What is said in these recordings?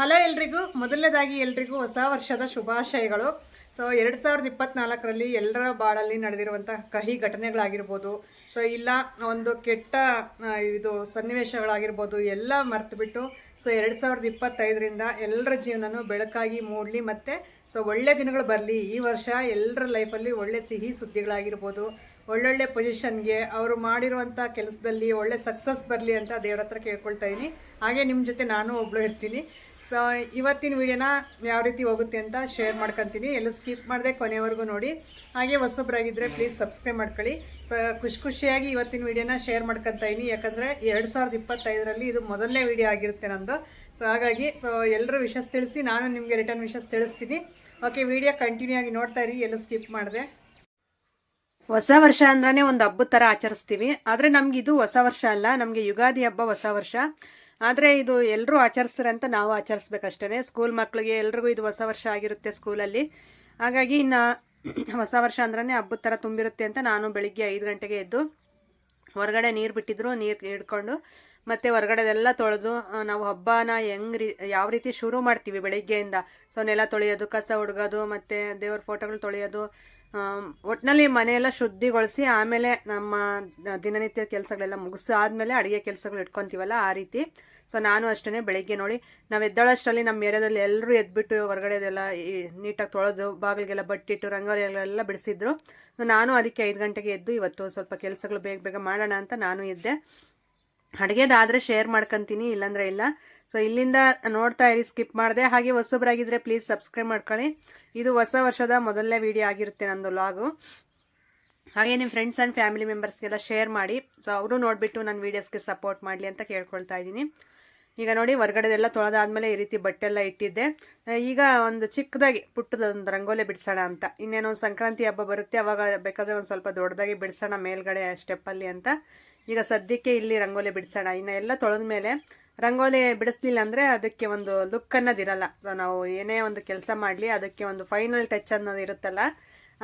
Hello ಎಲ್ರಿಗೂ. ಮೊದಲನೇದಾಗಿ ಎಲ್ರಿಗೂ ಹೊಸ ವರ್ಷದ ಶುಭಾಶಯಗಳು. ಸೊ ಎರಡು ಸಾವಿರದ ಇಪ್ಪತ್ನಾಲ್ಕರಲ್ಲಿ ಎಲ್ಲರ ಬಾಳಲ್ಲಿ ನಡೆದಿರುವಂಥ ಕಹಿ ಘಟನೆಗಳಾಗಿರ್ಬೋದು. ಸೊ ಇಲ್ಲ, ಒಂದು ಕೆಟ್ಟ ಇದು ಸನ್ನಿವೇಶಗಳಾಗಿರ್ಬೋದು, ಎಲ್ಲ ಮರೆತುಬಿಟ್ಟು ಸೊ ಎರಡು ಸಾವಿರದ ಇಪ್ಪತ್ತೈದರಿಂದ ಎಲ್ಲರ ಜೀವನನೂ ಬೆಳಕಾಗಿ ಮೂಡಲಿ ಮತ್ತು ಸೊ ಒಳ್ಳೆ ದಿನಗಳು ಬರಲಿ. ಈ ವರ್ಷ ಎಲ್ಲರ ಲೈಫಲ್ಲಿ ಒಳ್ಳೆ ಸಿಹಿ ಸುದ್ದಿಗಳಾಗಿರ್ಬೋದು. ಒಳ್ಳೊಳ್ಳೆ ಪೊಸಿಷನ್ಗೆ ಅವರು ಮಾಡಿರುವಂಥ ಕೆಲಸದಲ್ಲಿ ಒಳ್ಳೆ ಸಕ್ಸಸ್ ಬರಲಿ ಅಂತ ದೇವ್ರ ಹತ್ರ ಕೇಳ್ಕೊಳ್ತಾ ಇದ್ದೀನಿ ಹಾಗೆ ನಿಮ್ಮ ಜೊತೆ ನಾನು ಒಬ್ಬಳು ಇರ್ತೀನಿ. ಸೊ, ಇವತ್ತಿನ ವಿಡಿಯೋನ ಯಾವ ರೀತಿ ಹೋಗುತ್ತೆ ಅಂತ ಶೇರ್ ಮಾಡ್ಕೊತೀನಿ. ಎಲ್ಲೂ ಸ್ಕಿಪ್ ಮಾಡಿದೆ ಕೊನೆವರೆಗೂ ನೋಡಿ. ಹಾಗೆ ಹೊಸೊಬ್ಬರಾಗಿದ್ದರೆ ಪ್ಲೀಸ್ ಸಬ್ಸ್ಕ್ರೈಬ್ ಮಾಡ್ಕೊಳ್ಳಿ. ಸೊ, ಖುಷಿ ಖುಷಿಯಾಗಿ ಇವತ್ತಿನ ವಿಡಿಯೋನ ಶೇರ್ ಮಾಡ್ಕೊತಾ ಇದ್ದೀನಿ ಯಾಕಂದರೆ ಎರಡು ಸಾವಿರದ ಇಪ್ಪತ್ತೈದರಲ್ಲಿ ಇದು ಮೊದಲನೇ ವಿಡಿಯೋ ಆಗಿರುತ್ತೆ ನಂದು. ಸೊ, ಹಾಗಾಗಿ, ಸೊ ಎಲ್ಲರೂ ವಿಷಸ್ ತಿಳಿಸಿ, ನಾನು ನಿಮಗೆ ರಿಟರ್ನ್ ವಿಷಸ್ ತಿಳಿಸ್ತೀನಿ. ಓಕೆ ವಿಡಿಯೋ ಕಂಟಿನ್ಯೂ ಆಗಿ ನೋಡ್ತಾ ಇರಿ. ಎಲ್ಲೂ ಸ್ಕಿಪ್ ಮಾಡಿದೆ. ಹೊಸ ವರ್ಷ ಅಂದ್ರೆ ಒಂದು ಹಬ್ಬದ ಥರ ಆಚರಿಸ್ತೀವಿ. ಆದರೆ ನಮ್ಗೆ ಇದು ಹೊಸ ವರ್ಷ ಅಲ್ಲ. ನಮಗೆ ಯುಗಾದಿ ಹಬ್ಬ ಹೊಸ ವರ್ಷ. ಆದರೆ ಇದು ಎಲ್ಲರೂ ಆಚರಿಸ್ರಂತ ನಾವು ಆಚರಿಸ್ಬೇಕಷ್ಟೇ ಸ್ಕೂಲ್ ಮಕ್ಕಳಿಗೆ ಎಲ್ರಿಗೂ ಇದು ಹೊಸ ವರ್ಷ ಆಗಿರುತ್ತೆ ಸ್ಕೂಲಲ್ಲಿ ಹಾಗಾಗಿ ಇನ್ನು ಹೊಸ ವರ್ಷ ಅಂದ್ರೆ ಹಬ್ಬದ ಥರ ತುಂಬಿರುತ್ತೆ ಅಂತ ನಾನು ಬೆಳಿಗ್ಗೆ ಐದು ಗಂಟೆಗೆ ಎದ್ದು ಹೊರಗಡೆ ನೀರು ಬಿಟ್ಟಿದ್ರು, ನೀರು ಹಿಡ್ಕೊಂಡು ಮತ್ತೆ ಹೊರಗಡೆದೆಲ್ಲ ತೊಳೆದು ನಾವು ಹಬ್ಬನ ಹೆಂಗ್ ರೀ, ಯಾವ ರೀತಿ ಶುರು ಮಾಡ್ತೀವಿ ಬೆಳಿಗ್ಗೆಯಿಂದ. ಸೊ ನೆಲ ತೊಳೆಯೋದು, ಕಸ ಹುಡ್ಗೋದು ಮತ್ತು ದೇವ್ರ ಫೋಟೋಗಳು ತೊಳೆಯೋದು ಆಮ್, ಒಟ್ನಲ್ಲಿ ಮನೆಯೆಲ್ಲ ಶುದ್ಧಿಗೊಳಿಸಿ ಆಮೇಲೆ ನಮ್ಮ ದಿನನಿತ್ಯ ಕೆಲಸಗಳೆಲ್ಲ ಮುಗಿಸಾದ್ಮೇಲೆ ಅಡುಗೆ ಕೆಲಸಗಳು ಇಟ್ಕೊಂತೀವಲ್ಲ ಆ ರೀತಿ. ಸೊ ನಾನು ಅಷ್ಟೇ ಬೆಳಗ್ಗೆ ನೋಡಿ ನಾವು ಎದ್ದಳಷ್ಟರಲ್ಲಿ ನಮ್ಮ ಏರಿಯಾದಲ್ಲಿ ಎಲ್ಲರೂ ಎದ್ಬಿಟ್ಟು ಹೊರಗಡೆದೆಲ್ಲ ನೀಟಾಗಿ ತೊಳೆದು ಬಾಗಿಲಿಗೆಲ್ಲ ಬಟ್ಟಿಟ್ಟು ರಂಗೋಲಿಗಳೆಲ್ಲ ಬಿಡಿಸಿದ್ರು. ಸೊ ನಾನು ಅದಕ್ಕೆ ಐದು ಗಂಟೆಗೆ ಎದ್ದು ಇವತ್ತು ಸ್ವಲ್ಪ ಕೆಲಸಗಳು ಬೇಗ ಬೇಗ ಮಾಡೋಣ ಅಂತ ನಾನು ಇದ್ದೆ ಅಡುಗೆದಾದರೆ ಶೇರ್ ಮಾಡ್ಕೊತೀನಿ ಇಲ್ಲಾಂದ್ರೆ ಇಲ್ಲ. ಸೊ ಇಲ್ಲಿಂದ ನೋಡ್ತಾ ಇರಿ ಸ್ಕಿಪ್ ಮಾಡಿದೆ. ಹಾಗೆ ಹೊಸಬ್ರಾಗಿದ್ರೆ ಪ್ಲೀಸ್ ಸಬ್ಸ್ಕ್ರೈಬ್ ಮಾಡ್ಕೊಳ್ಳಿ. ಇದು ಹೊಸ ವರ್ಷದ ಮೊದಲನೇ ವಿಡಿಯೋ ಆಗಿರುತ್ತೆ ನಂದು ಲಾಗು ಹಾಗೆ ನಿಮ್ಮ ಫ್ರೆಂಡ್ಸ್ ಆ್ಯಂಡ್ ಫ್ಯಾಮಿಲಿ ಮೆಂಬರ್ಸ್ಗೆಲ್ಲ ಶೇರ್ ಮಾಡಿ. ಸೊ ಅವರು ನೋಡಿಬಿಟ್ಟು ನನ್ನ ವೀಡಿಯೋಸ್ಗೆ ಸಪೋರ್ಟ್ ಮಾಡಲಿ ಅಂತ ಕೇಳ್ಕೊಳ್ತಾ ಇದ್ದೀನಿ. ಈಗ ನೋಡಿ, ಹೊರಗಡೆದೆಲ್ಲ ತೊಳೆದಾದ್ಮೇಲೆ ಈ ರೀತಿ ಬಟ್ಟೆ ಎಲ್ಲ ಇಟ್ಟಿದ್ದೆ. ಈಗ ಒಂದು ಚಿಕ್ಕದಾಗಿ ಪುಟ್ಟದೊಂದು ರಂಗೋಲೆ ಬಿಡಿಸೋಣ ಅಂತ. ಇನ್ನೇನೋ ಒಂದು ಸಂಕ್ರಾಂತಿ ಹಬ್ಬ ಬರುತ್ತೆ, ಅವಾಗ ಬೇಕಾದರೆ ಒಂದು ಸ್ವಲ್ಪ ದೊಡ್ಡದಾಗಿ ಬಿಡಿಸೋಣ ಮೇಲ್ಗಡೆ ಸ್ಟೆಪ್ಪಲ್ಲಿ ಅಂತ. ಈಗ ಸದ್ಯಕ್ಕೆ ಇಲ್ಲಿ ರಂಗೋಲಿ ಬಿಡಿಸೋಣ. ಇನ್ನು ಎಲ್ಲ ತೊಳೆದ ಮೇಲೆ ರಂಗೋಲಿ ಬಿಡಿಸ್ಲಿಲ್ಲ ಅಂದರೆ ಅದಕ್ಕೆ ಒಂದು ಲುಕ್ ಅನ್ನೋದಿರಲ್ಲ ಸೊ ನಾವು ಏನೇ ಒಂದು ಕೆಲಸ ಮಾಡಲಿ, ಅದಕ್ಕೆ ಒಂದು ಫೈನಲ್ ಟಚ್ ಅನ್ನೋದು ಇರುತ್ತಲ್ಲ,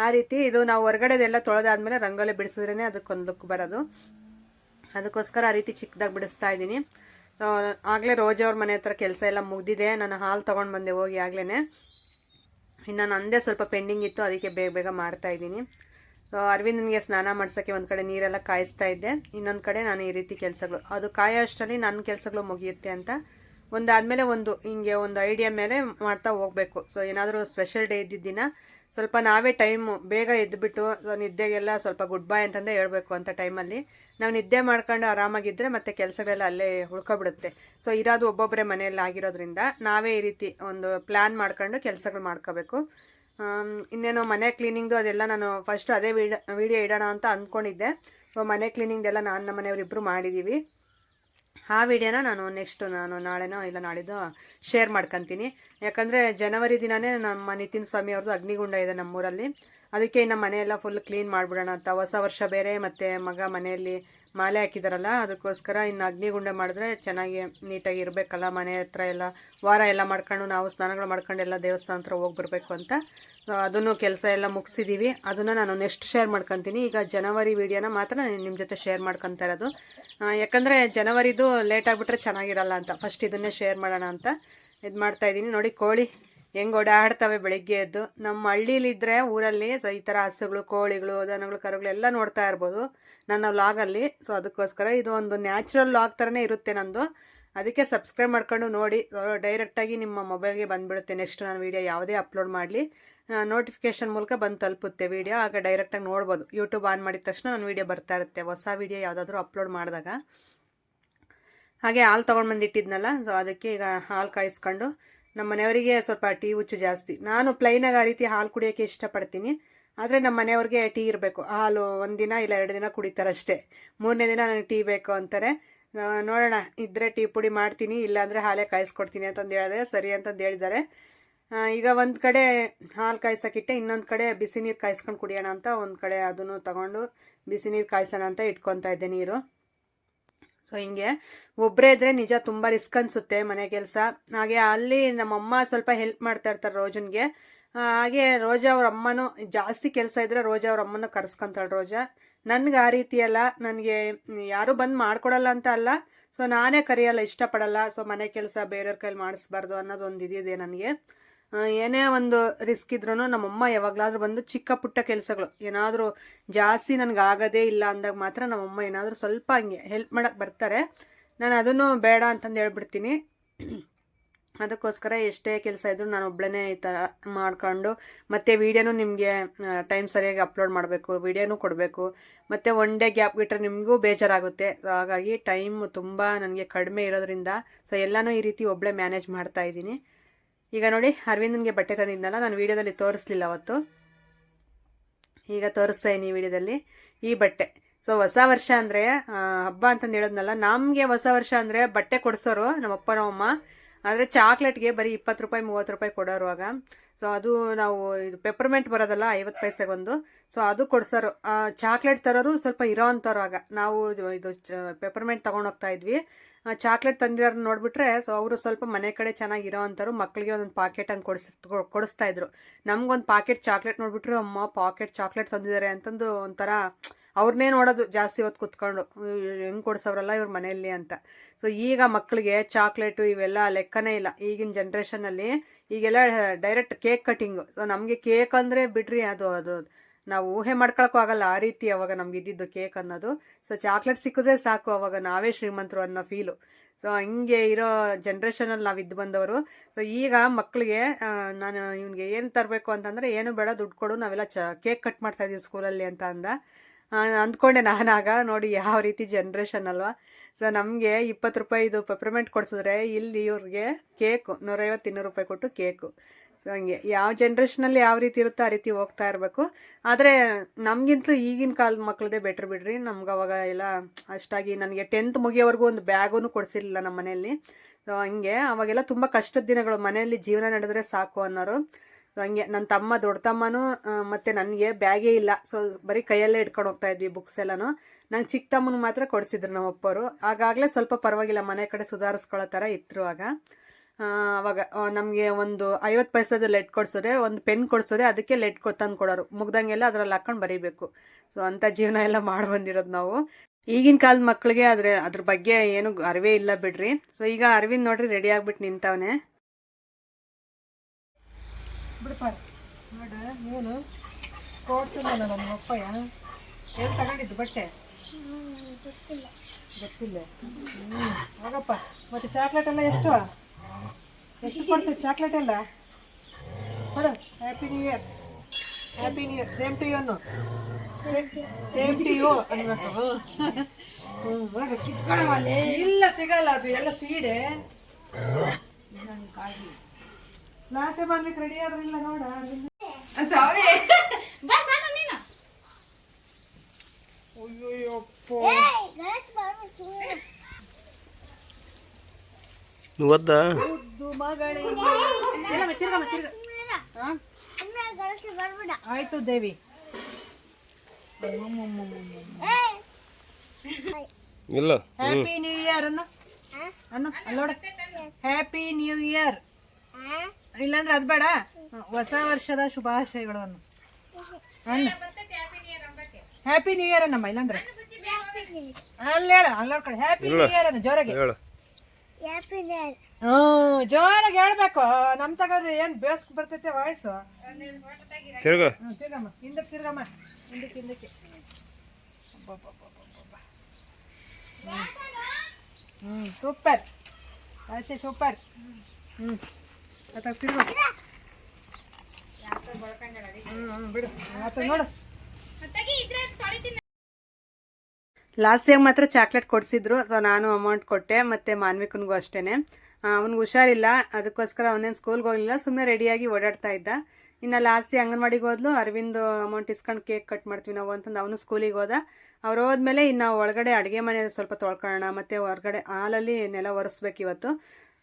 ಆ ರೀತಿ ಇದು ನಾವು ಹೊರಗಡೆದೆಲ್ಲ ತೊಳೆದಾದ್ಮೇಲೆ ರಂಗೋಲಿ ಬಿಡಿಸಿದ್ರೇ ಅದಕ್ಕೊಂದು ಲುಕ್ ಬರೋದು. ಅದಕ್ಕೋಸ್ಕರ ಆ ರೀತಿ ಚಿಕ್ಕದಾಗಿ ಬಿಡಿಸ್ತಾ ಇದ್ದೀನಿ. ಆಗಲೇ ರೋಜ್ ಅವ್ರ ಮನೆ ಹತ್ರ ಕೆಲಸ ಎಲ್ಲ ಮುಗ್ದಿದೆ. ನಾನು ಹಾಲು ತೊಗೊಂಡು ಬಂದೆ ಹೋಗಿ ಆಗ್ಲೇ ಇನ್ನು ನಂದೇ ಸ್ವಲ್ಪ ಪೆಂಡಿಂಗ್ ಇತ್ತು, ಅದಕ್ಕೆ ಬೇಗ ಬೇಗ ಮಾಡ್ತಾ ಇದ್ದೀನಿ. ಸೊ ಅರವಿಂದನಿಗೆ ಸ್ನಾನ ಮಾಡ್ಸೋಕ್ಕೆ ಒಂದು ಕಡೆ ನೀರೆಲ್ಲ ಕಾಯಿಸ್ತಾ ಇದ್ದೆ. ಇನ್ನೊಂದು ಕಡೆ ನಾನು ಈ ರೀತಿ ಕೆಲಸಗಳು, ಅದು ಕಾಯೋ ಅಷ್ಟರಲ್ಲಿ ನನ್ನ ಕೆಲಸಗಳು ಮುಗಿಯುತ್ತೆ ಅಂತ. ಒಂದಾದಮೇಲೆ ಒಂದು, ಹಿಂಗೆ ಒಂದು ಐಡಿಯಾ ಮೇಲೆ ಮಾಡ್ತಾ ಹೋಗಬೇಕು. ಸೊ ಏನಾದರೂ ಸ್ಪೆಷಲ್ ಡೇ ಇದ್ದಿದ್ದ ದಿನ, ಸ್ವಲ್ಪ ನಾವೇ ಟೈಮು ಬೇಗ ಎದ್ದುಬಿಟ್ಟು ನಿದ್ದೆಗೆಲ್ಲ ಸ್ವಲ್ಪ ಗುಡ್ ಬೈ ಅಂತಂದೇ ಹೇಳಬೇಕು ಅಂತ ಟೈಮಲ್ಲಿ ನಾವು ನಿದ್ದೆ ಮಾಡ್ಕೊಂಡು ಆರಾಮಾಗಿದ್ದರೆ ಮತ್ತೆ ಕೆಲಸಗಳೆಲ್ಲ ಅಲ್ಲೇ ಉಳ್ಕೊಬಿಡುತ್ತೆ. ಸೊ ಇರೋದು ಒಬ್ಬೊಬ್ಬರೇ ಮನೆಯಲ್ಲಿ ಆಗಿರೋದ್ರಿಂದ ನಾವೇ ಈ ರೀತಿ ಒಂದು ಪ್ಲ್ಯಾನ್ ಮಾಡ್ಕೊಂಡು ಕೆಲಸಗಳು ಮಾಡ್ಕೋಬೇಕು. ಇನ್ನೇನು ಮನೆ ಕ್ಲೀನಿಂಗ್ದು ಅದೆಲ್ಲ ನಾನು ಫಸ್ಟ್ ಅದೇ ವಿಡಿಯೋ ವಿಡಿಯೋ ಇಡೋಣ ಅಂತ ಅಂದ್ಕೊಂಡಿದ್ದೆ ಸೊ ಮನೆ ಕ್ಲೀನಿಂಗ್ದೆಲ್ಲ ನಾನು ನಮ್ಮ ಮನೆಯವರಿಬ್ಬರು ಮಾಡಿದ್ದೀವಿ ಆ ವಿಡಿಯೋನ ನಾನು ನೆಕ್ಸ್ಟ್ ನಾನು ನಾಳೆನೋ ಇಲ್ಲ ನಾಳಿದ್ದು ಶೇರ್ ಮಾಡ್ಕೊತೀನಿ. ಯಾಕಂದರೆ ಜನವರಿ ದಿನವೇ ನಮ್ಮ ನಿತಿನ್ ಸ್ವಾಮಿ ಅವ್ರದ್ದು ಅಗ್ನಿಗುಂಡ ಇದೆ ನಮ್ಮೂರಲ್ಲಿ. ಅದಕ್ಕೆ ನಮ್ಮ ಮನೆಯೆಲ್ಲ ಫುಲ್ ಕ್ಲೀನ್ ಮಾಡಿಬಿಡೋಣ ಅಂತ. ಹೊಸ ವರ್ಷ ಬೇರೆ ಮತ್ತು ಮಗ ಮನೆಯಲ್ಲಿ ಮಾಲೆ ಹಾಕಿದಾರಲ್ಲ, ಅದಕ್ಕೋಸ್ಕರ ಇನ್ನು ಅಗ್ನಿಗುಂಡೆ ಮಾಡಿದ್ರೆ ಚೆನ್ನಾಗಿ ನೀಟಾಗಿ ಇರಬೇಕಲ್ಲ ಮನೆ ಹತ್ರ ಎಲ್ಲ. ವಾರ ಎಲ್ಲ ಮಾಡ್ಕೊಂಡು ನಾವು ಸ್ನಾನಗಳು ಮಾಡ್ಕೊಂಡು ಎಲ್ಲ ದೇವಸ್ಥಾನ ಹತ್ರ ಹೋಗಿ ಬರಬೇಕು ಅಂತ ಅದನ್ನು ಕೆಲಸ ಎಲ್ಲ ಮುಗಿಸಿದ್ದೀವಿ ಅದನ್ನು ನಾನು ನೆಕ್ಸ್ಟ್ ಶೇರ್ ಮಾಡ್ಕೊತೀನಿ. ಈಗ ಜನವರಿ ವೀಡಿಯೋನ ಮಾತ್ರ ನಿಮ್ಮ ಜೊತೆ ಶೇರ್ ಮಾಡ್ಕೊತಾ ಇರೋದು. ಯಾಕಂದರೆ ಜನವರಿದು ಲೇಟ್ ಆಗಿಬಿಟ್ರೆ ಚೆನ್ನಾಗಿರಲ್ಲ ಅಂತ. ಫಸ್ಟ್ ಇದನ್ನೇ ಶೇರ್ ಮಾಡೋಣ ಅಂತ. ಇದು ಮಾಡ್ತಾ ಇದ್ದೀನಿ. ನೋಡಿ, ಕೋಳಿ. ಹೆಂಗೆ ಓಡಾಡ್ತವೆ ಬೆಳಿಗ್ಗೆ ಎದ್ದು. ನಮ್ಮ ಇದ್ರೆ ಊರಲ್ಲಿ ಸೊ ಈ ಥರ ಹಸುಗಳು, ಕೋಳಿಗಳು, ದನಗಳು, ಕರುಗಳು ಎಲ್ಲ ನೋಡ್ತಾ ಇರ್ಬೋದು. ನನ್ನ ವ್ಲಾಗಲ್ಲಿ ಸೊ ಅದಕ್ಕೋಸ್ಕರ ಇದು ಒಂದು ನ್ಯಾಚುರಲ್ ವ್ಲಾಗ್ ಥರನೇ ಇರುತ್ತೆ ನಂದು. ಅದಕ್ಕೆ ಸಬ್ಸ್ಕ್ರೈಬ್ ಮಾಡ್ಕೊಂಡು ನೋಡಿ. ಡೈರೆಕ್ಟಾಗಿ ನಿಮ್ಮ ಮೊಬೈಲ್ಗೆ ಬಂದ್ಬಿಡುತ್ತೆ. ನೆಕ್ಸ್ಟ್ ನಾನು ವೀಡಿಯೋ ಯಾವುದೇ ಅಪ್ಲೋಡ್ ಮಾಡಲಿ. ನೋಟಿಫಿಕೇಶನ್ ಮೂಲಕ ಬಂದು ತಲುಪುತ್ತೆ ವೀಡಿಯೋ ಆಗ ಡೈರೆಕ್ಟಾಗಿ ನೋಡ್ಬೋದು. ಯೂಟ್ಯೂಬ್ ಆನ್ ಮಾಡಿದ ತಕ್ಷಣ ನನ್ನ ವೀಡಿಯೋ ಬರ್ತಾ ಇರುತ್ತೆ. ಹೊಸ ವೀಡಿಯೋ ಯಾವುದಾದ್ರೂ ಅಪ್ಲೋಡ್ ಮಾಡಿದಾಗ. ಹಾಗೆ ಹಾಲು ತೊಗೊಂಡು ಬಂದಿಟ್ಟಿದ್ನಲ್ಲ. ಸೊ ಅದಕ್ಕೆ ಈಗ ಹಾಲು ಕಾಯಿಸ್ಕೊಂಡು ನಮ್ಮ ಮನೆಯವರಿಗೆ ಸ್ವಲ್ಪ ಟೀ ಹುಚ್ಚು ಜಾಸ್ತಿ. ನಾನು ಪ್ಲೈನಾಗಿ ಆ ರೀತಿ ಹಾಲು ಕುಡಿಯೋಕ್ಕೆ ಇಷ್ಟಪಡ್ತೀನಿ. ಆದರೆ ನಮ್ಮ ಮನೆಯವ್ರಿಗೆ ಟೀ ಇರಬೇಕು. ಹಾಲು ಒಂದಿನ ದಿನ ಇಲ್ಲ ಎರಡು ದಿನ ಕುಡಿತಾರಷ್ಟೇ. ಮೂರನೇ ದಿನ ನನಗೆ ಟೀ ಬೇಕು ಅಂತಾರೆ. ನೋಡೋಣ. ಇದ್ದರೆ ಟೀ ಪುಡಿ ಮಾಡ್ತೀನಿ, ಇಲ್ಲಾಂದರೆ ಹಾಲೇ ಕಾಯಿಸ್ಕೊಡ್ತೀನಿ ಅಂತಂದು ಹೇಳಿದ್ರೆ ಸರಿ ಅಂತಂದು ಹೇಳಿದ್ದಾರೆ. ಈಗ ಒಂದು ಕಡೆ ಹಾಲು ಕಾಯ್ಸೋಕ್ಕಿಟ್ಟೆ ಇನ್ನೊಂದು ಕಡೆ ಬಿಸಿ ನೀರು ಕಾಯಿಸ್ಕೊಂಡು ಕುಡಿಯೋಣ ಅಂತ ಒಂದು ಕಡೆ ಅದನ್ನು ತಗೊಂಡು ಬಿಸಿ ನೀರು ಕಾಯಿಸೋಣ ಅಂತ ಇಟ್ಕೊತಾ ಇದ್ದೆ ನೀರು. ಸೊ ಹಿಂಗೆ ಒಬ್ಬರೇ ಇದ್ರೆ ನಿಜ ತುಂಬ ರಿಸ್ಕ್ ಅನಿಸುತ್ತೆ ಮನೆ ಕೆಲಸ. ಹಾಗೆ ಅಲ್ಲಿ ನಮ್ಮಮ್ಮ ಸ್ವಲ್ಪ ಹೆಲ್ಪ್ ಮಾಡ್ತಾ ಇರ್ತಾರೆ ರೋಜನ್ಗೆ. ಹಾಗೆ ರೋಜಾ ಅವ್ರ ಅಮ್ಮನೂ ಜಾಸ್ತಿ ಕೆಲಸ ಇದ್ರೆ ರೋಜಾ ಅವ್ರ ಅಮ್ಮನೂ ಕರ್ಸ್ಕೊಂತಾಳೆ ರೋಜಾ. ನನ್ಗೆ ಆ ರೀತಿ ಅಲ್ಲ, ನನಗೆ ಯಾರು ಬಂದು ಮಾಡ್ಕೊಡಲ್ಲ ಅಂತ ಅಲ್ಲ. ಸೊ ನಾನೇ ಕರೆಯಲ್ಲ, ಇಷ್ಟಪಡಲ್ಲ. ಸೊ ಮನೆ ಕೆಲಸ ಬೇರೆಯವ್ರ ಕೈಲಿ ಮಾಡಿಸ್ಬಾರ್ದು ಅನ್ನೋದೊಂದು ಇದಿದೆ ನನಗೆ. ಏನೇ ಒಂದು ರಿಸ್ಕ್ ಇದ್ರೂ ನಮ್ಮಮ್ಮ ಯಾವಾಗಲಾದ್ರೂ ಬಂದು ಚಿಕ್ಕ ಪುಟ್ಟ ಕೆಲಸಗಳು. ಏನಾದರೂ ಜಾಸ್ತಿ ನನಗೆ ಆಗೋದೇ ಇಲ್ಲ ಅಂದಾಗ ಮಾತ್ರ ನಮ್ಮಮ್ಮ ಏನಾದರೂ ಸ್ವಲ್ಪ ಹಂಗೆ ಹೆಲ್ಪ್ ಮಾಡಕ್ಕೆ ಬರ್ತಾರೆ. ನಾನು ಅದನ್ನು ಬೇಡ ಅಂತಂದು ಹೇಳ್ಬಿಡ್ತೀನಿ. ಅದಕ್ಕೋಸ್ಕರ ಎಷ್ಟೇ ಕೆಲಸ ಇದ್ದರೂ ನಾನು ಒಬ್ಬಳೇ ಈ ಥರ ಮಾಡ್ಕೊಂಡು, ಮತ್ತು ವೀಡಿಯೋನು ನಿಮಗೆ ಟೈಮ್ ಸರಿಯಾಗಿ ಅಪ್ಲೋಡ್ ಮಾಡಬೇಕು, ವೀಡಿಯೋನು ಕೊಡಬೇಕು. ಮತ್ತು ಒನ್ ಡೇ ಗ್ಯಾಪ್ ಬಿಟ್ಟರೆ ನಿಮಗೂ ಬೇಜಾರಾಗುತ್ತೆ. ಹಾಗಾಗಿ ಟೈಮ್ ತುಂಬ ನನಗೆ ಕಡಿಮೆ ಇರೋದ್ರಿಂದ ಸೊ ಎಲ್ಲನೂ ಈ ರೀತಿ ಒಬ್ಬಳೇ ಮ್ಯಾನೇಜ್ ಮಾಡ್ತಾ ಇದ್ದೀನಿ. ಈಗ ನೋಡಿ, ಅರವಿಂದನ್ಗೆ ಬಟ್ಟೆ ತಂದಿದ್ನಲ್ಲ, ನಾನು ವೀಡಿಯೋದಲ್ಲಿ ತೋರಿಸ್ಲಿಲ್ಲ ಅವತ್ತು. ಈಗ ತೋರಿಸ್ತಾ ಈ ವಿಡಿಯೋದಲ್ಲಿ ಈ ಬಟ್ಟೆ. ಸೊ ಹೊಸ ವರ್ಷ ಅಂದರೆ ಹಬ್ಬ ಅಂತಂದು ಹೇಳೋದ್ನಲ್ಲ, ನಮಗೆ ಹೊಸ ವರ್ಷ ಅಂದರೆ ಬಟ್ಟೆ ಕೊಡಿಸೋರು ನಮ್ಮಪ್ಪ, ನಮ್ಮಮ್ಮ. ಆದರೆ ಚಾಕ್ಲೇಟ್ಗೆ ಬರೀ ಇಪ್ಪತ್ತು ರೂಪಾಯಿ, ಮೂವತ್ತು ರೂಪಾಯಿ ಕೊಡೋರು ಆಗ. ಸೊ ಅದು ನಾವು ಇದು ಪೆಪರ್ಮೆಂಟ್ ಬರೋದಲ್ಲ, ಐವತ್ತು ಪೈಸೆಗೊಂದು. ಸೊ ಅದು ಕೊಡ್ಸೋರು. ಚಾಕ್ಲೇಟ್ ತರೋರು ಸ್ವಲ್ಪ ಇರೋ ಅಂಥವ್ರು ಆಗ. ನಾವು ಇದು- ಪೆಪರ್ಮೆಂಟ್ ತೊಗೊಂಡು ಹೋಗ್ತಾ ಇದ್ವಿ. ಚಾಕ್ಲೇಟ್ ತಂದಿರೋರು ನೋಡಿಬಿಟ್ರೆ, ಸೊ ಅವರು ಸ್ವಲ್ಪ ಮನೆ ಕಡೆ ಚೆನ್ನಾಗಿರೋ ಅಂಥವ್ರು ಮಕ್ಕಳಿಗೆ ಒಂದೊಂದು ಪಾಕೆಟ್ ಹಂಗೆ ಕೊಡಿಸ್ ಕೊಡಿಸ್ತಾ ಇದ್ರು. ನಮ್ಗೊಂದು ಪಾಕೆಟ್ ಚಾಕ್ಲೇಟ್ ನೋಡಿಬಿಟ್ರೆ, ಅಮ್ಮ, ಪಾಕೆಟ್ ಚಾಕ್ಲೇಟ್ ತಂದಿದ್ದಾರೆ ಅಂತಂದು ಒಂಥರ ಅವ್ರನ್ನೇ ನೋಡೋದು ಜಾಸ್ತಿ ಹೊತ್ತು ಕುತ್ಕೊಂಡು. ಹೆಂಗೆ ಕೊಡ್ಸೋರಲ್ಲ ಇವ್ರ ಮನೆಯಲ್ಲಿ ಅಂತ. ಸೊ ಈಗ ಮಕ್ಕಳಿಗೆ ಚಾಕ್ಲೇಟು ಇವೆಲ್ಲ ಲೆಕ್ಕನೇ ಇಲ್ಲ. ಈಗಿನ ಜನ್ರೇಷನಲ್ಲಿ ಈಗೆಲ್ಲ ಡೈರೆಕ್ಟ್ ಕೇಕ್ ಕಟಿಂಗು. ಸೊ ನಮಗೆ ಕೇಕ್ ಅಂದರೆ ಬಿಡ್ರಿ, ಅದು ಅದು ನಾವು ಊಹೆ ಮಾಡ್ಕೊಳಕ್ಕೂ ಆಗಲ್ಲ ಆ ರೀತಿ ಅವಾಗ ನಮ್ಗೆ ಇದ್ದಿದ್ದು ಕೇಕ್ ಅನ್ನೋದು. ಸೊ ಚಾಕ್ಲೇಟ್ ಸಿಕ್ಕಿದ್ರೆ ಸಾಕು ಅವಾಗ ನಾವೇ ಶ್ರೀಮಂತರು ಅನ್ನೋ ಫೀಲು ಸೊ ಹಿಂಗೆ ಇರೋ ಜನ್ರೇಷನಲ್ಲಿ ನಾವು ಇದ್ದು ಬಂದವರು. ಸೊ ಈಗ ಮಕ್ಕಳಿಗೆ ನಾನು ಇವ್ನಿಗೆ ಏನು ತರಬೇಕು ಅಂತಂದರೆ ಏನು ಬೇಡ, ದುಡ್ಡು ಕೊಡು, ನಾವೆಲ್ಲ ಚ ಕೇಕ್ ಕಟ್ ಮಾಡ್ತಾ ಇದೀವಿ ಸ್ಕೂಲಲ್ಲಿ ಅಂತ ಅಂದ. ಅಂದ್ಕೊಂಡೆ ನಾನಾಗ, ನೋಡಿ ಯಾವ ರೀತಿ ಜನ್ರೇಷನ್ ಅಲ್ವಾ. ಸೊ ನಮಗೆ ಇಪ್ಪತ್ತು ರೂಪಾಯಿದು ಪೆಪ್ರಮೆಂಟ್ ಕೊಡ್ಸಿದ್ರೆ ಇಲ್ಲಿ ಇವ್ರಿಗೆ ಕೇಕು ನೂರೈವತ್ತು ಇನ್ನೂರು ರೂಪಾಯಿ ಕೊಟ್ಟು ಕೇಕು ಸೊ ಹಂಗೆ ಯಾವ ಜನ್ರೇಷನಲ್ಲಿ ಯಾವ ರೀತಿ ಇರುತ್ತೋ ಆ ರೀತಿ ಹೋಗ್ತಾ ಇರಬೇಕು. ಆದರೆ, ನಮಗಿಂತಲೂ ಈಗಿನ ಕಾಲದ ಮಕ್ಕಳದೇ ಬೆಟ್ರ್ ಬಿಡ್ರಿ. ನಮ್ಗೆ ಅವಾಗ ಎಲ್ಲ ಅಷ್ಟಾಗಿ ನನಗೆ ಟೆಂತ್ ಮುಗಿಯೋವರೆಗೂ ಒಂದು ಬ್ಯಾಗೂ ಕೊಡಿಸಿರ್ಲಿಲ್ಲ ನಮ್ಮ ಮನೆಯಲ್ಲಿ. ಸೊ ಹಂಗೆ ಅವಾಗೆಲ್ಲ ತುಂಬ ಕಷ್ಟದ ದಿನಗಳು. ಮನೆಯಲ್ಲಿ ಜೀವನ ನಡೆದ್ರೆ ಸಾಕು ಅನ್ನೋರು. ಸೊ ಹಂಗೆ ನನ್ನ ತಮ್ಮ ದೊಡ್ಡ ತಮ್ಮನೂ ಮತ್ತೆ ನನಗೆ ಬ್ಯಾಗೇ ಇಲ್ಲ. ಸೊ ಬರೀ ಕೈಯಲ್ಲೇ ಇಟ್ಕೊಂಡು ಹೋಗ್ತಾ ಇದ್ವಿ ಬುಕ್ಸ್ ಎಲ್ಲನೂ. ನಂಗೆ ಚಿಕ್ಕ ತಮ್ಮನ ಮಾತ್ರ ಕೊಡಿಸಿದ್ರು ನಮ್ಮ ಅಪ್ಪರು ಆಗಾಗಲೇ ಸ್ವಲ್ಪ ಪರವಾಗಿಲ್ಲ. ಮನೆ ಕಡೆ ಸುಧಾರಿಸ್ಕೊಳ್ಳೋ ಥರ ಇತ್ತು ಆಗ. ಅವಾಗ ನಮಗೆ ಒಂದು ಐವತ್ತು ಪೈಸದ ಲೆಟ್ ಕೊಡ್ಸೋರೆ ಒಂದು ಪೆನ್ ಕೊಡ್ಸೋರೆ ಅದಕ್ಕೆ ಲೆಟ್ ಕೊ ತಂದು ಕೊಡೋರು. ಮುಗ್ದಂಗೆಲ್ಲ ಅದ್ರಲ್ಲಿ ಹಾಕೊಂಡು ಬರೀಬೇಕು. ಸೊ ಅಂಥ ಜೀವನ ಎಲ್ಲ ಮಾಡಿ ಬಂದಿರೋದು ನಾವು. ಈಗಿನ ಕಾಲದ ಮಕ್ಕಳಿಗೆ ಅದ್ರ ಅದ್ರ ಬಗ್ಗೆ ಏನು ಅರಿವೇ ಇಲ್ಲ ಬಿಡ್ರಿ. ಸೊ ಈಗ ಅರವಿಂದ್ ನೋಡ್ರಿ ರೆಡಿ ಆಗ್ಬಿಟ್ಟು ನಿಂತವನೆ. ಬಿಡಪ್ಪ ನೋಡು ಇವನು ಕೊಡ್ತಿದ್ದಲ್ಲ ನಮ್ಮ ಅಪ್ಪಯ್ಯ. ಏನು ತಗೊಂಡಿದ್ದು ಬಟ್ಟೆ? ಗೊತ್ತಿಲ್ಲ. ಗೊತ್ತಿಲ್ಲ. ಹೋಗಪ್ಪ. ಮತ್ತೆ ಚಾಕ್ಲೇಟ್ ಎಲ್ಲ ಎಷ್ಟು? ಎಷ್ಟು ಕೊಡ್ಸಿ? ಚಾಕ್ಲೇಟ್ ಎಲ್ಲ? ಕೊಡು. Happy new year happy new year same to you ಅನ್ನು. ಸೇಮ್ ಟು ಯು ಅನ್ಬೇಕು. ಇಲ್ಲ, ಸಿಗಲ್ಲ ಅದು. ಎಲ್ಲ ಸೀಡೆ ನಾಸೆ ಬರ್ಲಿಕ್ಕೆ ರೆಡಿ ಆದ್ರಿಲ್ಲ ನೋಡ. ಅಯ್ಯೋಯಪ್ಪ ನೀವು ಆಯ್ತು ದೇವಿ. ಇಲ್ಲ. ಹ್ಯಾಪಿ ನ್ಯೂ ಇಯರ್ ಅನ್ನು. ಅನ್ನು ಅಲ್ಲೋಡ. ಹ್ಯಾಪಿ ನ್ಯೂ ಇಯರ್ ಇಲ್ಲಾಂದ್ರೆ ಅದು ಬೇಡ. ಹೊಸ ವರ್ಷದ ಶುಭಾಶಯಗಳು ಅನ್ನು. ಹ್ಯಾಪಿ ನ್ಯೂ ಇಯರ್ ಅನ್ನಮ್ಮ ಇಲ್ಲಾಂದ್ರೆ. ಅಲ್ಲೇಳ ಅಲ್ಲೋಡ್ಕೊಳ್ಳಿ ಹ್ಯಾಪಿ ನ್ಯೂ ಇಯರ್ ಅನ್ನು ಜೋರಾಗಿ. ಹ್ಮ್ ಜೋರಾಗಿ ಹೇಳ್ಬೇಕು. ನಮ್ ತಗದ್ರೆ ಏನ್ ಬೇಸ್ಕ್ ಬರ್ತೈತೆ ವಾಯ್ಸು? ತಿರ್ಗ. ಹ್ಮ್, ತಿರ್ಗಮ್ಮ ಹಿಂದಕ್ಕೆ ತಿರ್ಗಮ್ಮ ಹಿಂದಕ್ಕೆ ಹಿಂದಕ್ಕೆ. ಅಬ್ಬಬ್ಬಬ್ಬಬ್ಬಬ್ಬ. ಹ್ಮ್. ಹ್ಮ್ ಸೂಪರ್. ಆಸೆ ಸೂಪರ್. ಹ್ಮ್ ಆತ ತಿರ್ಗು. ಹ್ಮ್ ಹ್ಮ್ ಬಿಡು. ಆತ ನೋಡು. ಲಾಸ್ಟಿಗೆ ಮಾತ್ರ ಚಾಕ್ಲೇಟ್ ಕೊಡಿಸಿದ್ರು ಸೊ ನಾನು ಅಮೌಂಟ್ ಕೊಟ್ಟೆ, ಮತ್ತು ಮಾನ್ವಿಕನಿಗೂ ಅಷ್ಟೇ ಅವ್ನಿಗೆ ಹುಷಾರಿಲ್ಲ, ಅದಕ್ಕೋಸ್ಕರ ಅವನೇನು ಸ್ಕೂಲ್ಗೆ ಹೋಗಲಿಲ್ಲ ಸುಮ್ಮನೆ ರೆಡಿಯಾಗಿ ಓಡಾಡ್ತಾ ಇದ್ದ. ಇನ್ನು ಲಾಸ್ಟಿ ಅಂಗನವಾಡಿಗೆ ಹೋದ್ಲು, ಅರವಿಂದ್ ಅಮೌಂಟ್ ಇಸ್ಕೊಂಡು ಕೇಕ್ ಕಟ್ ಮಾಡ್ತೀವಿ ನಾವು ಅಂತಂದು ಅವನು ಸ್ಕೂಲಿಗೆ ಹೋದ. ಅವ್ರು ಹೋದ್ಮೇಲೆ ಇನ್ನು ಒಳಗಡೆ ಅಡುಗೆ ಮನೆ ಸ್ವಲ್ಪ ತೊಳ್ಕೊಳ್ಳೋಣ, ಮತ್ತು ಹೊರಗಡೆ ಹಾಲಲ್ಲಿ ನೆಲ ಒರೆಸ್ಬೇಕು ಇವತ್ತು.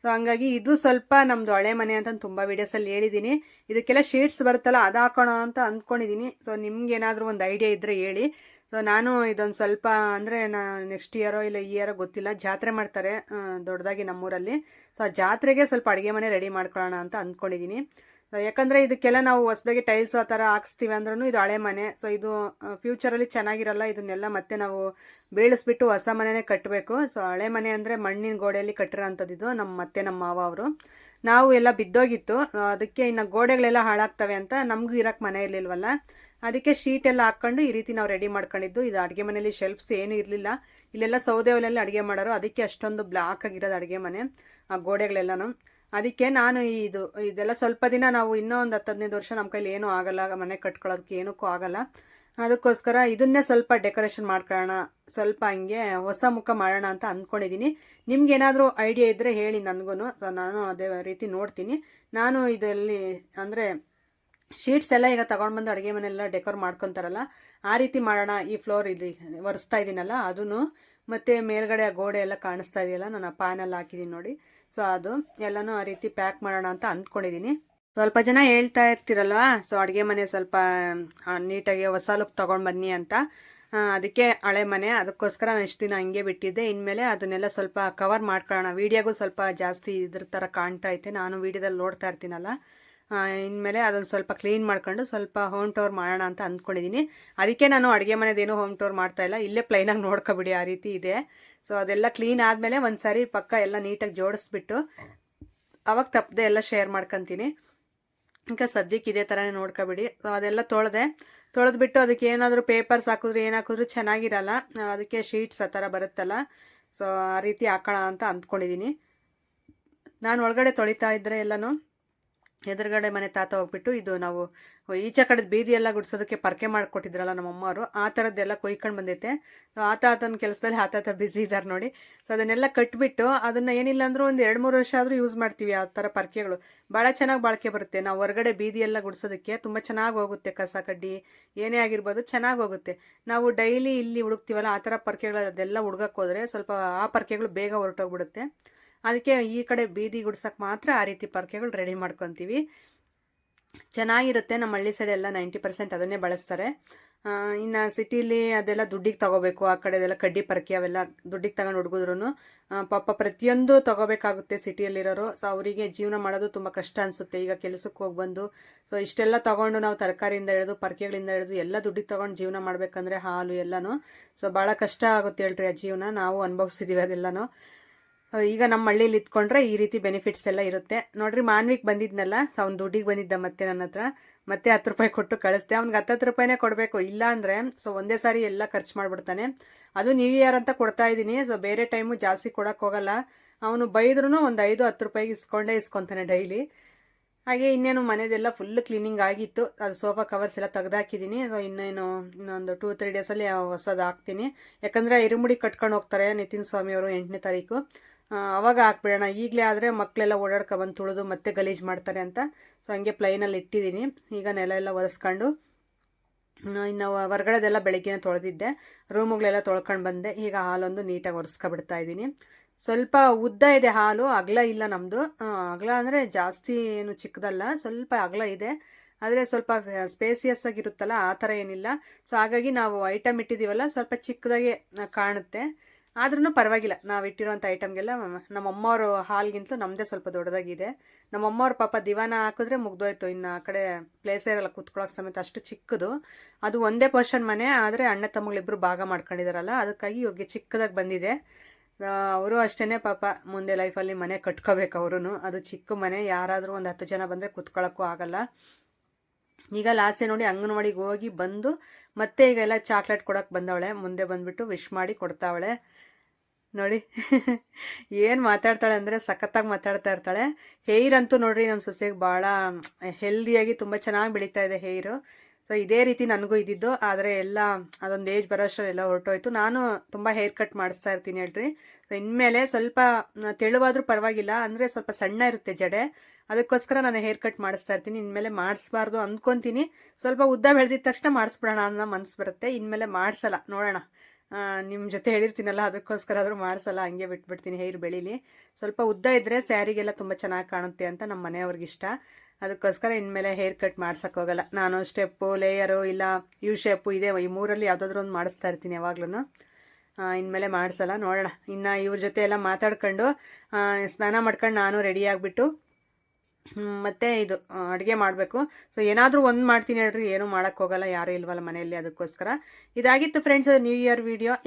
ಸೊ ಹಂಗಾಗಿ ಇದು ಸ್ವಲ್ಪ ನಮ್ಮದು ಹಳೆ ಮನೆ ಅಂತ ತುಂಬ ವೀಡಿಯೋಸಲ್ಲಿ ಹೇಳಿದ್ದೀನಿ ಇದಕ್ಕೆಲ್ಲ ಶೀಟ್ಸ್ ಬರುತ್ತಲ್ಲ, ಅದು ಹಾಕೋಣ ಅಂತ ಅಂದ್ಕೊಂಡಿದ್ದೀನಿ ಸೊ ನಿಮ್ಗೆ ಏನಾದರೂ ಒಂದು ಐಡಿಯಾ ಇದ್ದರೆ ಹೇಳಿ. ಸೊ ನಾನು ಇದೊಂದು ಸ್ವಲ್ಪ ಅಂದರೆ ನಾ ನೆಕ್ಸ್ಟ್ ಇಯರೋ ಇಲ್ಲ ಈ ಇಯರೋ ಗೊತ್ತಿಲ್ಲ. ಜಾತ್ರೆ ಮಾಡ್ತಾರೆ ದೊಡ್ಡದಾಗಿ ನಮ್ಮೂರಲ್ಲಿ. ಸೊ ಆ ಜಾತ್ರೆಗೆ ಸ್ವಲ್ಪ ಅಡುಗೆ ಮನೆ ರೆಡಿ ಮಾಡ್ಕೊಳ್ಳೋಣ ಅಂತ ಅಂದ್ಕೊಂಡಿದ್ದೀನಿ ಯಾಕಂದರೆ ಇದಕ್ಕೆಲ್ಲ ನಾವು ಹೊಸದಾಗಿ ಟೈಲ್ಸ್ ಆ ಥರ ಹಾಕ್ಸ್ತೀವಿ ಅಂದ್ರೂ ಇದು ಹಳೆ ಮನೆ. ಸೊ ಇದು ಫ್ಯೂಚರಲ್ಲಿ ಚೆನ್ನಾಗಿರಲ್ಲ, ಇದನ್ನೆಲ್ಲ ಮತ್ತೆ ನಾವು ಬೀಳಿಸ್ಬಿಟ್ಟು ಹೊಸ ಮನೆನೇ ಕಟ್ಟಬೇಕು ಸೊ ಹಳೆ ಮನೆ ಅಂದರೆ ಮಣ್ಣಿನ ಗೋಡೆಯಲ್ಲಿ ಕಟ್ಟಿರೋ ಅಂಥದ್ದು ಇದು ನಮ್ಮ ಮತ್ತೆ ನಮ್ಮ ಮಾವ ಅವರು. ನಾವು ಎಲ್ಲ ಬಿದ್ದೋಗಿತ್ತು. ಅದಕ್ಕೆ ಇನ್ನು ಗೋಡೆಗಳೆಲ್ಲ ಹಾಳಾಗ್ತವೆ ಅಂತ ನಮಗೂ ಇರೋಕ್ಕೆ ಮನೆ ಇರಲಿಲ್ವಲ್ಲ. ಅದಕ್ಕೆ ಶೀಟ್ ಎಲ್ಲ ಹಾಕ್ಕೊಂಡು ಈ ರೀತಿ ನಾವು ರೆಡಿ ಮಾಡ್ಕೊಂಡಿದ್ದು. ಇದು ಅಡುಗೆ ಮನೆಯಲ್ಲಿ ಶೆಲ್ಫ್ಸ್ ಏನೂ ಇರಲಿಲ್ಲ. ಇಲ್ಲೆಲ್ಲ ಸೌದೆ ಒಲೆಯಲ್ಲಿ ಅಡುಗೆ ಮಾಡೋರು. ಅದಕ್ಕೆ ಅಷ್ಟೊಂದು ಬ್ಲಾಕ್ ಆಗಿರೋದು ಅಡುಗೆ ಮನೆ, ಆ ಗೋಡೆಗಳೆಲ್ಲನೂ. ಅದಕ್ಕೆ ನಾನು ಇದು, ಇದೆಲ್ಲ ಸ್ವಲ್ಪ ದಿನ ನಾವು ಇನ್ನೂ ಒಂದು ಹತ್ತು ಹದಿನೈದು ವರ್ಷ ನಮ್ಮ ಕೈಲಿ ಏನೂ ಆಗಲ್ಲ. ಮನೆ ಕಟ್ಕೊಳ್ಳೋದಕ್ಕೆ ಏನಕ್ಕೂ ಆಗಲ್ಲ. ಅದಕ್ಕೋಸ್ಕರ ಇದನ್ನೇ ಸ್ವಲ್ಪ ಡೆಕೋರೇಷನ್ ಮಾಡ್ಕೊಳ್ಳೋಣ. ಸ್ವಲ್ಪ ಹಂಗೆ ಹೊಸ ಮುಖ ಮಾಡೋಣ ಅಂತ ಅಂದ್ಕೊಂಡಿದ್ದೀನಿ ನಿಮ್ಗೆ ಏನಾದರೂ ಐಡಿಯಾ ಇದ್ದರೆ ಹೇಳಿ ನನಗೂ ಸೊ, ನಾನು ಅದೇ ರೀತಿ ನೋಡ್ತೀನಿ. ನಾನು ಇದರಲ್ಲಿ, ಅಂದರೆ ಶೀಟ್ಸ್ ಎಲ್ಲ ಈಗ ತಗೊಂಡು ಬಂದು ಅಡುಗೆ ಮನೆಯೆಲ್ಲ ಡೆಕೋರ್ ಮಾಡ್ಕೊತಾರಲ್ಲ, ಆ ರೀತಿ ಮಾಡೋಣ ಈ ಫ್ಲೋರ್ ಇಲ್ಲಿ ಒರೆಸ್ತಾ ಇದ್ದೀನಲ್ಲ ಅದೂ ಮತ್ತು ಮೇಲ್ಗಡೆ ಆ ಗೋಡೆ ಎಲ್ಲ ಕಾಣಿಸ್ತಾ ಇದೆಯಲ್ಲ, ನಾನು ಆ ಪ್ಯಾನಲ್ಲಿ ಹಾಕಿದ್ದೀನಿ ನೋಡಿ. ಸೊ ಅದು ಎಲ್ಲನೂ ಆ ರೀತಿ ಪ್ಯಾಕ್ ಮಾಡೋಣ ಅಂತ ಅಂದ್ಕೊಂಡಿದ್ದೀನಿ ಸ್ವಲ್ಪ ಜನ ಹೇಳ್ತಾ ಇರ್ತೀರಲ್ವಾ ಸೊ ಅಡುಗೆ ಮನೆ ಸ್ವಲ್ಪ ನೀಟಾಗಿ ಹೊಸ ಲುಕ್ ತೊಗೊಂಡು ಬನ್ನಿ ಅಂತ. ಅದಕ್ಕೆ ಹಳೆ ಮನೆ, ಅದಕ್ಕೋಸ್ಕರ ನಾನು ಇಷ್ಟು ದಿನ ಹಂಗೆ ಬಿಟ್ಟಿದ್ದೆ. ಇನ್ಮೇಲೆ ಅದನ್ನೆಲ್ಲ ಸ್ವಲ್ಪ ಕವರ್ ಮಾಡ್ಕೊಳ್ಳೋಣ. ವೀಡಿಯೋಗೂ ಸ್ವಲ್ಪ ಜಾಸ್ತಿ ಇದ್ರ ಥರ ಕಾಣ್ತಾ ಐತೆ, ನಾನು ವೀಡಿಯೋದಲ್ಲಿ ನೋಡ್ತಾ ಇರ್ತೀನಲ್ಲ. ಇನ್ಮೇಲೆ ಅದನ್ನು ಸ್ವಲ್ಪ ಕ್ಲೀನ್ ಮಾಡ್ಕೊಂಡು ಸ್ವಲ್ಪ ಹೋಮ್ ಟೋರ್ ಮಾಡೋಣ ಅಂತ ಅಂದ್ಕೊಂಡಿದ್ದೀನಿ ಅದಕ್ಕೆ ನಾನು ಅಡುಗೆ ಮನೆದೇನು ಹೋಮ್ ಟೋರ್ ಮಾಡ್ತಾ ಇಲ್ಲ. ಇಲ್ಲೇ ಪ್ಲೈನಾಗಿ ನೋಡ್ಕೊಬಿಡಿ, ಆ ರೀತಿ ಇದೆ. ಸೊ ಅದೆಲ್ಲ ಕ್ಲೀನ್ ಆದಮೇಲೆ ಒಂದು ಸಾರಿ ಪಕ್ಕ ಎಲ್ಲ ನೀಟಾಗಿ ಜೋಡಿಸ್ಬಿಟ್ಟು ಅವಾಗ ತಪ್ಪದೆ ಎಲ್ಲ ಶೇರ್ ಮಾಡ್ಕೊತೀನಿ. ಈಗ ಸದ್ಯಕ್ಕೆ ಇದೇ ಥರನೇ ನೋಡ್ಕೊಬಿಡಿ. ಸೊ ಅದೆಲ್ಲ ತೊಳೆದೆ. ತೊಳೆದ್ಬಿಟ್ಟು ಅದಕ್ಕೆ ಏನಾದರೂ ಪೇಪರ್ಸ್ ಹಾಕಿದ್ರು ಏನು ಹಾಕಿದ್ರು ಚೆನ್ನಾಗಿರಲ್ಲ. ಅದಕ್ಕೆ ಶೀಟ್ಸ್ ಆ ಥರ ಬರುತ್ತಲ್ಲ. ಸೊ ಆ ರೀತಿ ಹಾಕೋಣ ಅಂತ ಅಂದ್ಕೊಂಡಿದ್ದೀನಿ ನಾನು ಒಳಗಡೆ ತೊಳಿತಾ ಇದ್ದರೆ ಎಲ್ಲನೂ ಎದುರುಗಡೆ ಮನೆ ತಾತ ಹೋಗ್ಬಿಟ್ಟು ಇದು ನಾವು ಈಚೆ ಕಡೆ ಬೀದಿ ಎಲ್ಲ ಗುಡ್ಸೋದಕ್ಕೆ ಪರ್ಕೆ ಮಾಡಿಕೊಟ್ಟಿದ್ರಲ್ಲ ನಮ್ಮ ಅಮ್ಮವರು ಆ ಥರದ್ದೆಲ್ಲ ಕೊಯ್ಕೊಂಡು ಬಂದೈತೆ. ಸೊ ಆತನ ತಾತನ ಕೆಲಸದಲ್ಲಿ ಆ ತಾತ ಬ್ಯುಸಿ ಇದ್ದಾರೆ ನೋಡಿ. ಸೊ ಅದನ್ನೆಲ್ಲ ಕಟ್ಬಿಟ್ಟು ಅದನ್ನು ಏನಿಲ್ಲ ಅಂದರೂ ಒಂದು ಎರಡು ಮೂರು ವರ್ಷ ಆದರೂ ಯೂಸ್ ಮಾಡ್ತೀವಿ ಆ ಥರ ಪರ್ಕೆಗಳು. ಭಾಳ ಚೆನ್ನಾಗಿ ಬಾಳಿಕೆ ಬರುತ್ತೆ. ನಾವು ಹೊರಗಡೆ ಬೀದಿ ಎಲ್ಲ ಗುಡ್ಸೋದಕ್ಕೆ ತುಂಬ ಚೆನ್ನಾಗಿ ಹೋಗುತ್ತೆ ಕಸ ಕಡ್ಡಿ, ಏನೇ ಆಗಿರ್ಬೋದು ಚೆನ್ನಾಗಿ ಹೋಗುತ್ತೆ. ನಾವು ಡೈಲಿ ಇಲ್ಲಿ ಹುಡುಕ್ತೀವಲ್ಲ ಆ ಥರ ಪರ್ಕೆಗಳು ಅದೆಲ್ಲ ಹುಡ್ಗಕ್ಕೆ ಹೋದರೆ ಸ್ವಲ್ಪ ಆ ಪರ್ಕೆಗಳು ಬೇಗ ಹೊರಟೋಗ್ಬಿಡುತ್ತೆ. ಅದಕ್ಕೆ ಈ ಕಡೆ ಬೀದಿ ಗುಡ್ಸಕ್ಕೆ ಮಾತ್ರ ಆ ರೀತಿ ಪರ್ಕೆಗಳು ರೆಡಿ ಮಾಡ್ಕೊತೀವಿ. ಚೆನ್ನಾಗಿರುತ್ತೆ ನಮ್ಮ ಹಳ್ಳಿ ಸೈಡ್ ಎಲ್ಲ ನೈಂಟಿ ಪರ್ಸೆಂಟ್ ಅದನ್ನೇ ಬಳಸ್ತಾರೆ. ಇನ್ನು ಸಿಟಿಲಿ ಅದೆಲ್ಲ ದುಡ್ಡಿಗೆ ತಗೋಬೇಕು, ಆ ಕಡೆ ಅದೆಲ್ಲ ಕಡ್ಡಿ ಪರಕೆ ಅವೆಲ್ಲ ದುಡ್ಡಿಗೆ ತಗೊಂಡು ಹುಡುಗಿದ್ರು ಪಾಪ ಪ್ರತಿಯೊಂದು ತಗೋಬೇಕಾಗುತ್ತೆ ಸಿಟಿಯಲ್ಲಿರೋರು ಸೊ ಅವರಿಗೆ ಜೀವನ ಮಾಡೋದು ತುಂಬ ಕಷ್ಟ ಅನಿಸುತ್ತೆ. ಈಗ ಕೆಲಸಕ್ಕೆ ಹೋಗಿ ಬಂದು ಸೊ ಇಷ್ಟೆಲ್ಲ ತಗೊಂಡು ನಾವು ತರಕಾರಿಯಿಂದ ಹಿಡಿದು, ಪರ್ಕೆಗಳಿಂದ ಹಿಡಿದು ಎಲ್ಲ ದುಡ್ಡಿಗೆ ತಗೊಂಡು ಜೀವನ ಮಾಡಬೇಕಂದ್ರೆ ಹಾಲು ಎಲ್ಲನೂ. ಸೊ ಭಾಳ ಕಷ್ಟ ಆಗುತ್ತೆ ಹೇಳ್ರಿ ಆ ಜೀವನ. ನಾವು ಅನುಭವಿಸಿದ್ದೀವಿ ಅದೆಲ್ಲನೂ. ಈಗ ನಮ್ಮ ಹಳ್ಳಿಲಿ ಇತ್ಕೊಂಡ್ರೆ ಈ ರೀತಿ ಬೆನಿಫಿಟ್ಸ್ ಎಲ್ಲ ಇರುತ್ತೆ. ನೋಡ್ರಿ, ಮಾನ್ವಿಕ್ ಬಂದಿದ್ನಲ್ಲ ಸೊ ಅವ್ನು ದುಡ್ಡಿಗೆ ಬಂದಿದ್ದ ಮತ್ತೆ ನನ್ನ ಹತ್ರ. ಮತ್ತೆ ಹತ್ತು ರೂಪಾಯಿ ಕೊಟ್ಟು ಕಳಿಸ್ದೆ. ಅವ್ನಿಗೆ ಹತ್ತತ್ತು ರೂಪಾಯಿನೇ ಕೊಡಬೇಕು. ಇಲ್ಲ ಅಂದರೆ ಸೊ ಒಂದೇ ಸಾರಿ ಎಲ್ಲ ಖರ್ಚು ಮಾಡಿಬಿಡ್ತಾನೆ. ಅದು ನ್ಯೂ ಇಯರ್ ಅಂತ ಕೊಡ್ತಾ ಇದ್ದೀನಿ. ಸೊ ಬೇರೆ ಟೈಮು ಜಾಸ್ತಿ ಕೊಡೋಕ್ಕೋಗಲ್ಲ ಅವನು ಬೈದ್ರೂ ಒಂದು ಐದು ಹತ್ತು ರೂಪಾಯಿಗೆ ಇಸ್ಕೊಂಡೇ ಇಸ್ಕೊತಾನೆ ಡೈಲಿ ಹಾಗೆ ಇನ್ನೇನು ಮನೆದೆಲ್ಲ ಫುಲ್ ಕ್ಲೀನಿಂಗ್ ಆಗಿತ್ತು. ಅದು ಸೋಫಾ ಕವರ್ಸ್ ಎಲ್ಲ ತೆಗ್ದಾಕಿದ್ದೀನಿ ಸೊ ಇನ್ನೇನು, ಇನ್ನೊಂದು ಟೂ ತ್ರೀ ಡೇಸಲ್ಲಿ ಹೊಸದು ಹಾಕ್ತೀನಿ. ಯಾಕಂದರೆ ಇರುಮುಡಿ ಕಟ್ಕೊಂಡು ಹೋಗ್ತಾರೆ ನಿತಿನ್ ಸ್ವಾಮಿ ಅವರು ಎಂಟನೇ ತಾರೀಕು. ಅವಾಗ ಹಾಕ್ಬಿಡೋಣ. ಈಗಲೇ ಆದರೆ ಮಕ್ಕಳೆಲ್ಲ ಓಡಾಡ್ಕೊ ಬಂದು ತುಳಿದು ಮತ್ತೆ ಗಲೀಜು ಮಾಡ್ತಾರೆ ಅಂತ. ಸೊ ಹಂಗೆ ಪ್ಲೈನಲ್ಲಿ ಇಟ್ಟಿದ್ದೀನಿ. ಈಗ ನೆಲ ಎಲ್ಲ ಒರೆಸ್ಕೊಂಡು ಇನ್ನು- ಹೊರಗಡೆದೆಲ್ಲ ಬೆಳಗ್ಗೆನೇ ತೊಳೆದಿದ್ದೆ. ರೂಮುಗಳೆಲ್ಲ ತೊಳ್ಕೊಂಡು ಬಂದೆ. ಈಗ ಹಾಲೊಂದು ನೀಟಾಗಿ ಒರೆಸ್ಕೊಬಿಡ್ತಾ ಇದ್ದೀನಿ. ಸ್ವಲ್ಪ ಉದ್ದ ಇದೆ ಹಾಲು, ಅಗಲ ಇಲ್ಲ ನಮ್ಮದು ಅಗಲ ಅಂದರೆ ಜಾಸ್ತಿ ಏನು ಚಿಕ್ಕದಲ್ಲ, ಸ್ವಲ್ಪ ಅಗಲ ಇದೆ. ಆದರೆ ಸ್ವಲ್ಪ ಸ್ಪೇಸಿಯಸ್ ಆಗಿರುತ್ತಲ್ಲ, ಆ ಥರ ಏನಿಲ್ಲ. ಸೊ ಹಾಗಾಗಿ ನಾವು ಐಟಮ್ ಇಟ್ಟಿದ್ದೀವಲ್ಲ, ಸ್ವಲ್ಪ ಚಿಕ್ಕದಾಗೆ ಕಾಣುತ್ತೆ. ಆದ್ರೂ ಪರವಾಗಿಲ್ಲ. ನಾವು ಇಟ್ಟಿರೋಂಥ ಐಟಮ್ಗೆಲ್ಲ ನಮ್ಮ ಅಮ್ಮವ್ರ ಹಾಲ್ಗಿಂತಲೂ ನಮ್ಮದೇ ಸ್ವಲ್ಪ ದೊಡ್ಡದಾಗಿದೆ. ನಮ್ಮ ಅಮ್ಮವ್ರ ಪಾಪ ದಿವಾನ ಹಾಕಿದ್ರೆ ಮುಗ್ದೋಯ್ತು. ಇನ್ನು ಆ ಕಡೆ ಪ್ಲೇಸ್ ಇರಲ್ಲ ಕುತ್ಕೊಳ್ಳೋಕೆ ಸಮೇತ ಅಷ್ಟು ಚಿಕ್ಕದು. ಅದು ಒಂದೇ ಪೋರ್ಷನ್ ಮನೆ, ಆದರೆ ಅಣ್ಣ ತಮ್ಮಗಳಿಬ್ರು ಭಾಗ ಮಾಡ್ಕೊಂಡಿದಾರಲ್ಲ, ಅದಕ್ಕಾಗಿ ಇವ್ರಿಗೆ ಚಿಕ್ಕದಾಗಿ ಬಂದಿದೆ. ಅವರು ಅಷ್ಟೇ ಪಾಪ ಮುಂದೆ ಲೈಫಲ್ಲಿ ಮನೆ ಕಟ್ಕೋಬೇಕು ಅವರು ಅದು ಚಿಕ್ಕ ಮನೆ, ಯಾರಾದರೂ ಒಂದು ಹತ್ತು ಜನ ಬಂದರೆ ಕೂತ್ಕೊಳ್ಳೋಕ್ಕೂ ಆಗಲ್ಲ. ಈಗ ಲಾಸೆ ನೋಡಿ ಅಂಗನವಾಡಿಗೆ ಹೋಗಿ ಬಂದು ಮತ್ತೆ ಈಗ ಎಲ್ಲ ಚಾಕ್ಲೇಟ್ ಕೊಡೋಕೆ ಬಂದವಳೆ. ಮುಂದೆ ಬಂದ್ಬಿಟ್ಟು ವಿಶ್ ಮಾಡಿ ಕೊಡ್ತಾವಳೆ. ನೋಡಿ. ಏನು ಮಾತಾಡ್ತಾಳೆ ಅಂದರೆ ಸಖತ್ತಾಗಿ ಮಾತಾಡ್ತಾ ಇರ್ತಾಳೆ. ಹೇರ್ ಅಂತೂ ನೋಡ್ರಿ ನಮ್ಮ ಸೊಸೆಗೆ ಭಾಳ ಹೆಲ್ದಿಯಾಗಿ ತುಂಬ ಚೆನ್ನಾಗಿ ಬೆಳೀತಾ ಇದೆ ಹೇರು. ಸೊ ಇದೇ ರೀತಿ ನನಗೂ ಇದ್ದಿದ್ದು. ಆದರೆ ಎಲ್ಲ, ಅದೊಂದು ಏಜ್ ಬರೋ ಎಲ್ಲ ಹೊರಟೋಯ್ತು. ನಾನು ತುಂಬ ಹೇರ್ ಕಟ್ ಮಾಡಿಸ್ತಾ ಇರ್ತೀನಿ ಹೇಳ್ರಿ. ಸೊ ಇನ್ಮೇಲೆ ಸ್ವಲ್ಪ ತೆಳುವಾದರೂ ತೆಳುವಾದ್ರೂ ಪರವಾಗಿಲ್ಲ. ಅಂದರೆ ಸ್ವಲ್ಪ ಸಣ್ಣ ಇರುತ್ತೆ ಜಡೆ. ಅದಕ್ಕೋಸ್ಕರ ನಾನು ಹೇರ್ ಕಟ್ ಮಾಡಿಸ್ತಾ ಇರ್ತೀನಿ. ಇನ್ಮೇಲೆ ಮಾಡಿಸ್ಬಾರ್ದು ಅಂದ್ಕೊತೀನಿ ಸ್ವಲ್ಪ ಉದ್ದ ಬೆಳೆದಿದ ತಕ್ಷಣ ಮಾಡಿಸ್ಬಿಡೋಣ ಅನ್ನೋ ಮನಸ್ಸು ಬರುತ್ತೆ. ಇನ್ಮೇಲೆ ಮಾಡಿಸಲ್ಲ. ನೋಡೋಣ. ನಿಮ್ಮ ಜೊತೆ ಹೇಳಿರ್ತೀನಲ್ಲ, ಅದಕ್ಕೋಸ್ಕರ ಆದರೂ ಮಾಡಿಸಲ್ಲ, ಹಂಗೆ ಬಿಟ್ಬಿಡ್ತೀನಿ, ಹೇರ್ ಬೆಳೀಲಿ. ಸ್ವಲ್ಪ ಉದ್ದ ಇದ್ದರೆ ಸ್ಯಾರಿಗೆಲ್ಲ ತುಂಬ ಚೆನ್ನಾಗಿ ಕಾಣುತ್ತೆ ಅಂತ ನಮ್ಮ ಮನೆಯವ್ರಿಗೆ ಇಷ್ಟ ಅದಕ್ಕೋಸ್ಕರ ಇನ್ಮೇಲೆ ಹೇರ್ ಕಟ್ ಮಾಡ್ಸೋಕ್ಕೋಗಲ್ಲ ನಾನು ಸ್ಟೆಪ್ಪು, ಲೇಯರು, ಇಲ್ಲ ಯು ಶೇಪು, ಇದೆ, ಈ ಮೂರಲ್ಲಿ ಯಾವುದಾದ್ರೂ ಒಂದು ಮಾಡಿಸ್ತಾ ಇರ್ತೀನಿ ಯಾವಾಗ್ಲೂ ಇನ್ಮೇಲೆ ಮಾಡಿಸಲ್ಲ. ನೋಡೋಣ. ಇನ್ನು ಇವ್ರ ಜೊತೆ ಎಲ್ಲ ಮಾತಾಡ್ಕೊಂಡು ಸ್ನಾನ ಮಾಡ್ಕೊಂಡು ನಾನು ರೆಡಿ ಆಗಿಬಿಟ್ಟು ಮತ್ತು ಇದು ಅಡುಗೆ ಮಾಡಬೇಕು. ಸೊ ಏನಾದರೂ ಒಂದು ಮಾಡ್ತೀನಿ ಹೇಳ್ರಿ, ಏನೂ ಮಾಡೋಕ್ಕೋಗಲ್ಲ ಯಾರೂ ಇಲ್ವಲ್ಲ ಮನೆಯಲ್ಲಿ, ಅದಕ್ಕೋಸ್ಕರ. ಇದಾಗಿತ್ತು ಫ್ರೆಂಡ್ಸ್ ನ್ಯೂ ಇಯರ್ ವಿಡಿಯೋ